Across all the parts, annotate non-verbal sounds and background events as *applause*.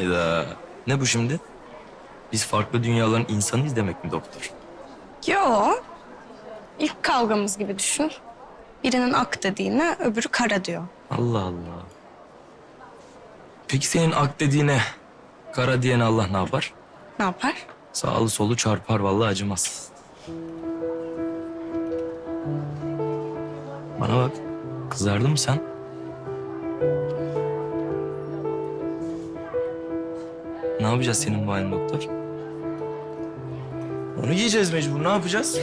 Hayda. Ne bu şimdi? Biz farklı dünyaların insanıyız demek mi doktor? Yo. İlk kavgamız gibi düşün. Birinin ak dediğine öbürü kara diyor. Allah Allah. Peki senin ak dediğine, kara diyene Allah ne yapar? Ne yapar? Sağlı solu çarpar vallahi acımaz. Bana bak. Kızardın mı sen? Yapacağız senin bu doktor? Onu giyeceğiz mecbur. Ne yapacağız?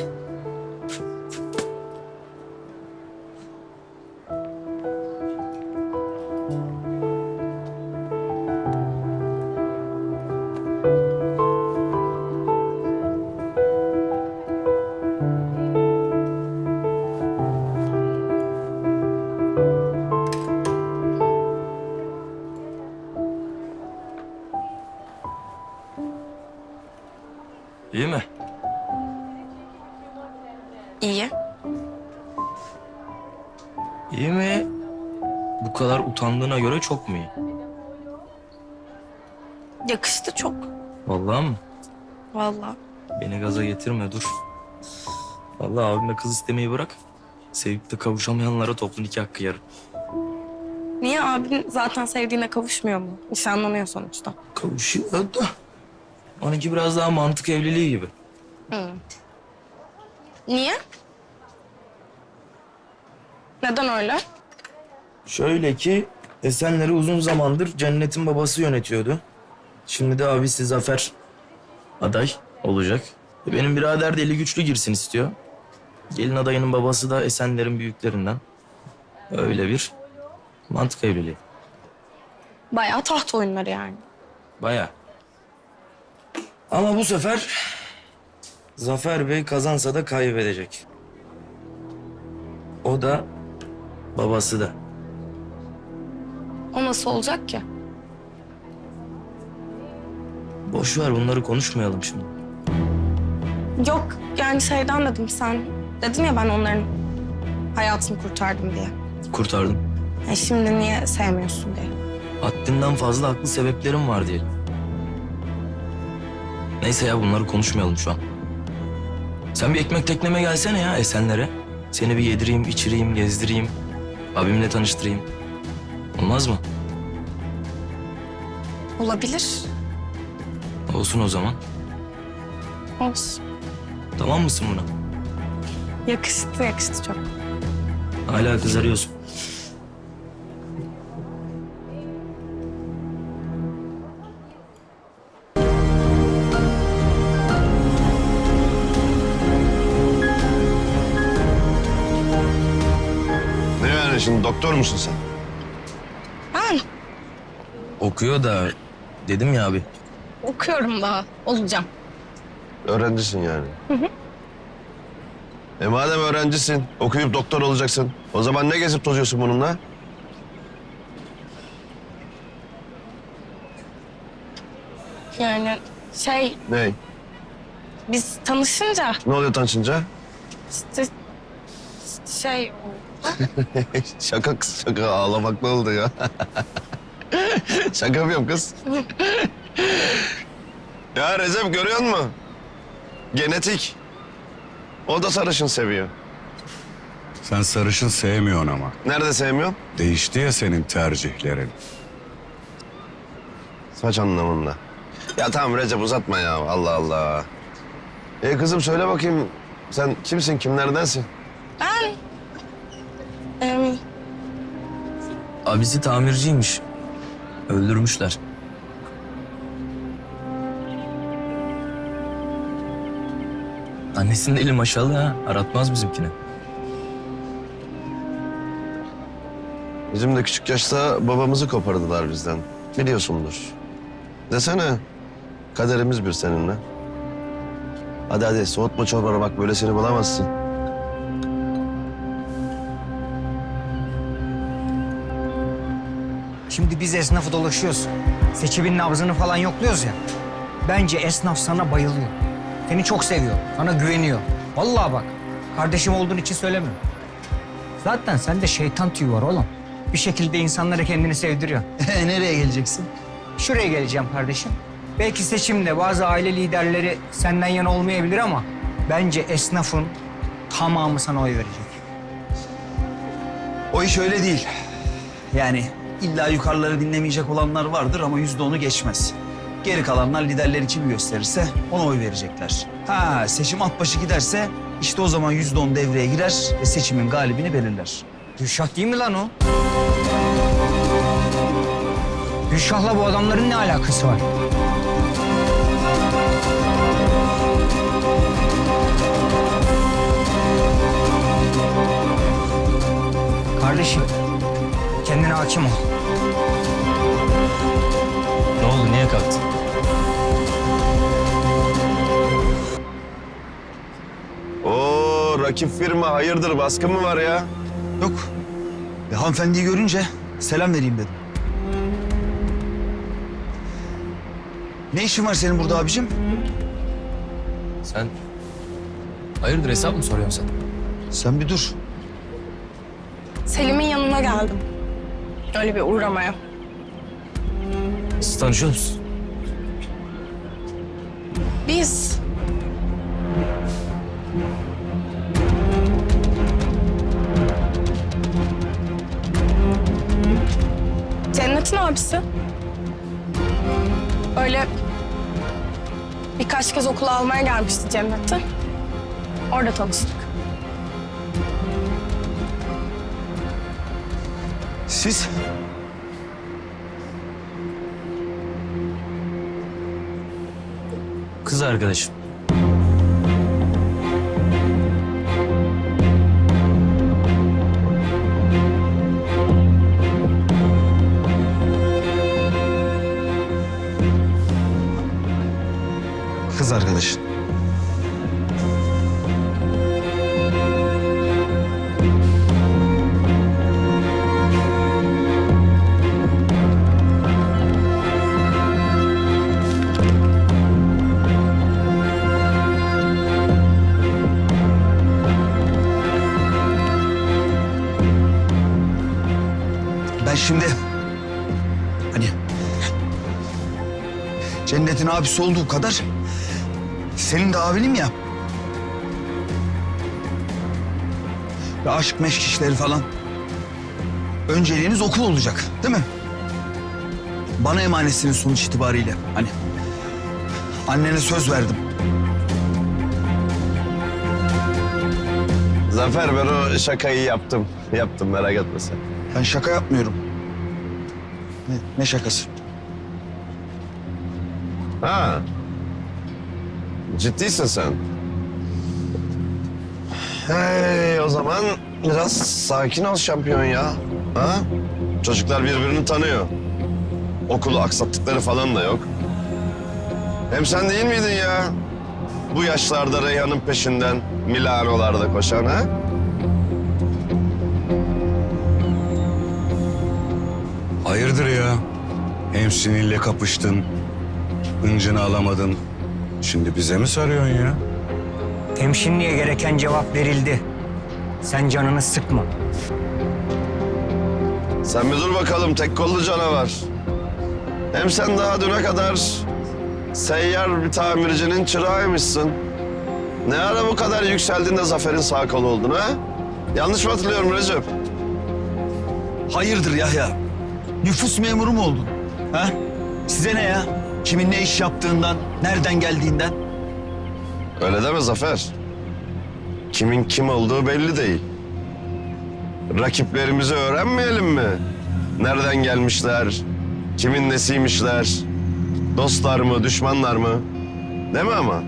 İyi. İyi mi? Bu kadar utandığına göre çok mu iyi? Yakıştı çok. Vallahi mı? Vallahi. Beni gaza getirme dur. Vallahi abime kız istemeyi bırak. Sevip de kavuşamayanlara toplu nikah kıyarım. Niye abin zaten sevdiğine kavuşmuyor mu? Nişanlanıyor sonuçta. Kavuşuyor da. Onunki biraz daha mantık evliliği gibi. Niye? Neden öyle? Şöyle ki Esenler'i uzun zamandır Cennet'in babası yönetiyordu. Şimdi de abisi Zafer aday olacak. E, Benim birader de eli güçlü girsin istiyor. Gelin adayının babası da Esenler'in büyüklerinden. Öyle bir mantık evliliği. Bayağı taht oyunları yani. Baya. Ama bu sefer Zafer Bey kazansa da kaybedecek. O da babası da. O nasıl olacak ki? Boş ver bunları konuşmayalım şimdi. Yok yani şeyden dedim sen dedin ya ben onların hayatını kurtardım diye. Kurtardım. E şimdi niye sevmiyorsun diye. Haddinden fazla haklı sebeplerim var diyelim. Neyse ya bunları konuşmayalım şu an. Sen bir ekmek tekneme gelsene ya Esenler'e. Seni bir yedireyim, içireyim, gezdireyim. Abimle tanıştırayım. Olmaz mı? Olabilir. Olsun o zaman. Olsun. Tamam mısın buna? Yakıştı yakıştı çok. Hala kızarıyorsun. Şimdi doktor musun sen? Ben Okuyor da dedim ya abi. okuyorum daha olacağım. Öğrencisin yani. E madem öğrencisin, okuyup doktor olacaksın. O zaman ne gezip tozuyorsun bununla? Yani şey Ne? biz tanışınca Ne oluyor tanışınca? işte şey *laughs* şaka kız şaka ağlamak ne oldu ya? *laughs* şaka yapıyorum kız. ya Recep görüyor musun? Genetik. O da sarışın seviyor. Sen sarışın sevmiyorsun ama. Nerede sevmiyor? Değişti ya senin tercihlerin. Saç anlamında. Ya tamam Recep uzatma ya Allah Allah. E kızım söyle bakayım sen kimsin kimlerdensin? Em, Abisi tamirciymiş. Öldürmüşler. Annesinin eli maşallah ha. Aratmaz bizimkini. Bizim de küçük yaşta babamızı kopardılar bizden. Biliyorsundur. Desene kaderimiz bir seninle. Hadi hadi soğutma çorbanı bak böylesini bulamazsın. Şimdi biz esnafı dolaşıyoruz. Seçibin nabzını falan yokluyoruz ya. Bence esnaf sana bayılıyor. Seni çok seviyor. Sana güveniyor. Vallahi bak. Kardeşim olduğun için söylemiyorum. Zaten sende şeytan tüyü var oğlum. Bir şekilde insanlara kendini sevdiriyor. *laughs* Nereye geleceksin? şuraya geleceğim kardeşim. Belki seçimde bazı aile liderleri senden yana olmayabilir ama bence esnafın tamamı sana oy verecek. O iş öyle değil. Yani illa yukarıları dinlemeyecek olanlar vardır ama yüzde onu geçmez. Geri kalanlar liderleri kim gösterirse ona oy verecekler. Ha seçim alt başı giderse işte o zaman yüzde on devreye girer ve seçimin galibini belirler. Gülşah değil mi lan o? Gülşah'la bu adamların ne alakası var? Kardeşim, kendine hakim ol. Ne oldu niye kalktın? Oo rakip firma hayırdır baskın mı var ya? Yok. E, hanımefendiyi görünce selam vereyim dedim. Ne işin var senin burada abicim? Sen hayırdır hesap mı soruyorsun sen? Sen bir dur. Selim'in yanına geldim. Öyle bir uğramaya. Siz tanışıyor musunuz? Biz Cennet'in abisi. Öyle birkaç kez okula almaya gelmişti Cennet'i. Orada tanıştık. Siz? Kız arkadaşım. Kız arkadaşın. Şimdi hani Cennet'in abisi olduğu kadar senin de abinim ya. Ve aşk meşk işleri falan. Önceliğiniz okul olacak değil mi? Bana emanetsiniz sonuç itibariyle. Hani annene söz verdim. Zafer ben o şakayı yaptım. Yaptım merak etme sen. Ben şaka yapmıyorum. Ne, ne şakası? Ha. Ciddisin sen. Hey o zaman biraz sakin ol şampiyon ya. Ha? Çocuklar birbirini tanıyor. Okulu aksattıkları falan da yok. Hem sen değil miydin ya? Bu yaşlarda Reyhan'ın peşinden Milano'larda koşan ha? Hayırdır ya? Hem sinirle kapıştın, hıncını alamadın. Şimdi bize mi sarıyorsun ya? Temkinliğe gereken cevap verildi. Sen canını sıkma. Sen bir dur bakalım tek kollu canavar. Hem sen daha düne kadar seyyar bir tamircinin çırağıymışsın. Ne ara bu kadar yükseldin de Zafer'in sağ kolu oldun ha? Yanlış mı hatırlıyorum Recep? Hayırdır Yahya? Nüfus memuru mu oldun? Ha? Size ne ya? Kimin ne iş yaptığından, nereden geldiğinden? Öyle deme Zafer. Kimin kim olduğu belli değil. Rakiplerimizi öğrenmeyelim mi? Nereden gelmişler? Kimin nesiymişler? Dostlar mı, düşmanlar mı? Değil mi ama?